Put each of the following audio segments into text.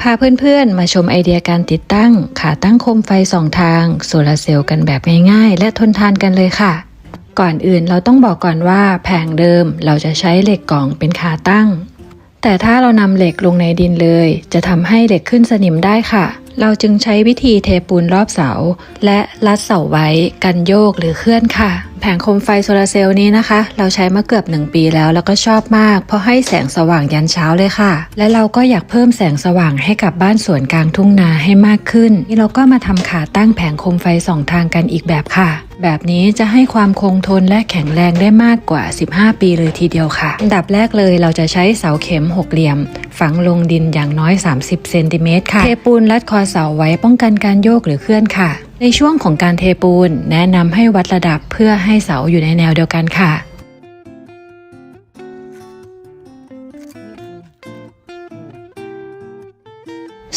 พาเพื่อนๆ มาชมไอเดียการติดตั้ง ขาตั้งโคมไฟสองทาง โซลาร์เซลล์กันแบบง่ายๆ และทนทานกันเลยค่ะ ก่อนอื่นเราต้องบอกก่อนว่าแผงเดิมเราจะใช้เหล็กกล่องเป็นขาตั้ง แต่ถ้าเรานำเหล็กลงในดินเลย จะทำให้เหล็กขึ้นสนิมได้ค่ะ เราจึงใช้วิธีเทปูนรอบเสา และรัดเสาไว้กันโยกหรือเคลื่อนค่ะ แผงโคมไฟโซลาร์เซลล์นี้นะคะ เราใช้มาเกือบ 1 ปีแล้วแล้วก็ชอบมาก เพราะให้แสงสว่างยันเช้าเลยค่ะ และเราก็อยากเพิ่มแสงสว่างให้กับบ้านสวนกลางทุ่งนาให้มากขึ้นนี่เราก็มาทำขาตั้งแผงโคมไฟสองทางกันอีกแบบค่ะ แบบนี้จะให้ความคงทนและแข็งแรงได้มากกว่า 15 ปีเลยทีเดียวค่ะ อันดับแรกเลยเราจะใช้เสาเข็มหกเหลี่ยม ฝังลงดินอย่างน้อย 30 เซนติเมตรค่ะ เทปูนรัดคอเสาไว้ป้องกันการโยกหรือเคลื่อนค่ะ ในช่วงของการเทปูน แนะนำให้วัดระดับเพื่อให้เสาอยู่ในแนวเดียวกันค่ะ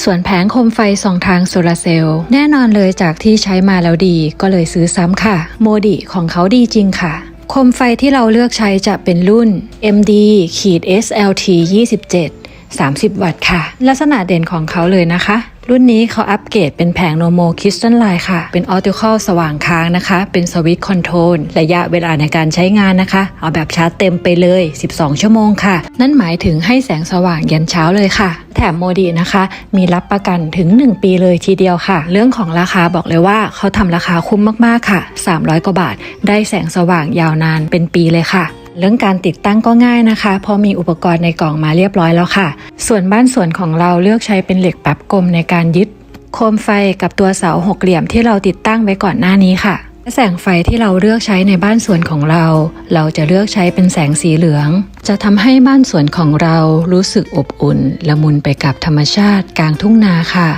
ส่วนแผงโคมไฟสองทางโซลาร์เซลล์แน่นอนเลยจากที่ใช้มาแล้วดีก็เลยซื้อซ้ำค่ะ โมดิของเขาดีจริงค่ะ โคมไฟที่เราเลือกใช้จะเป็นรุ่น MD ขีด SLT 27 30 วัตต์ค่ะ ลักษณะเด่นของเขาเลยนะคะ รุ่นนี้เขาอัปเกรดเป็นแผงโนโมคริสตัลไลน์ค่ะ เป็นออติคอลสว่างค้างนะคะ เป็นสวิตช์คอนโทรลระยะเวลาในการใช้งานนะคะ เอาแบบชาร์จเต็มไปเลย 12 ชั่วโมงค่ะ นั่นหมายถึงให้แสงสว่างยันเช้าเลยค่ะ แถมโมดีนะคะ มีรับประกันถึง 1 ปีเลยทีเดียวค่ะ เรื่องของราคาบอกเลยว่าเขาทำราคาคุ้มมากๆค่ะ 300 กว่าบาท ได้แสงสว่างยาวนานเป็นปีเลยค่ะ เรื่องการติดตั้งก็ง่ายนะคะเพราะมีอุปกรณ์ในกล่องมาเรียบร้อยแล้วค่ะ ส่วนบ้านสวนของเราเลือกใช้เป็นเหล็กแป๊บกลมในการยึด โคมไฟกับตัวเสาหกเหลี่ยมที่เราติดตั้งไว้ก่อนหน้านี้ค่ะและแสงไฟที่เราเลือกใช้ในบ้านสวนของเรา เราจะเลือกใช้เป็นแสงสีเหลือง จะทำให้บ้านสวนของเรารู้สึกอบอุ่น ละมุนไปกับธรรมชาติกลางทุ่งนาค่ะ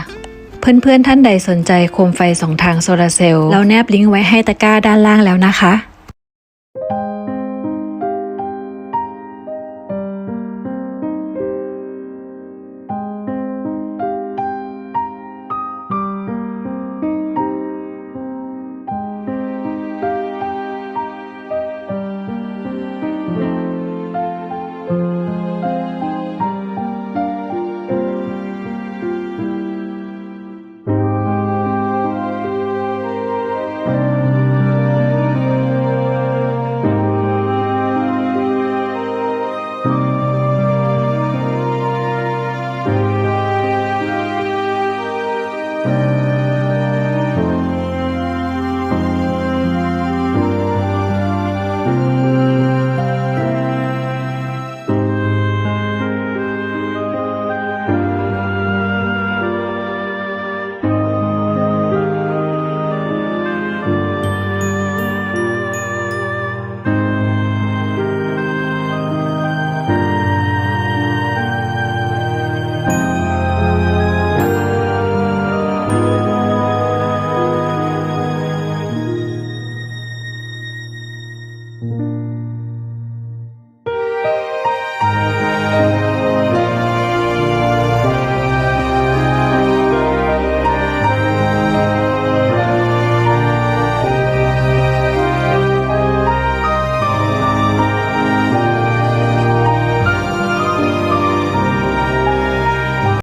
เพื่อนๆท่านใดสนใจโคมไฟสองทางโซลาร์เซลล์เราแนบลิงก์ไว้ให้ตะกร้าด้านล่างแล้วนะคะ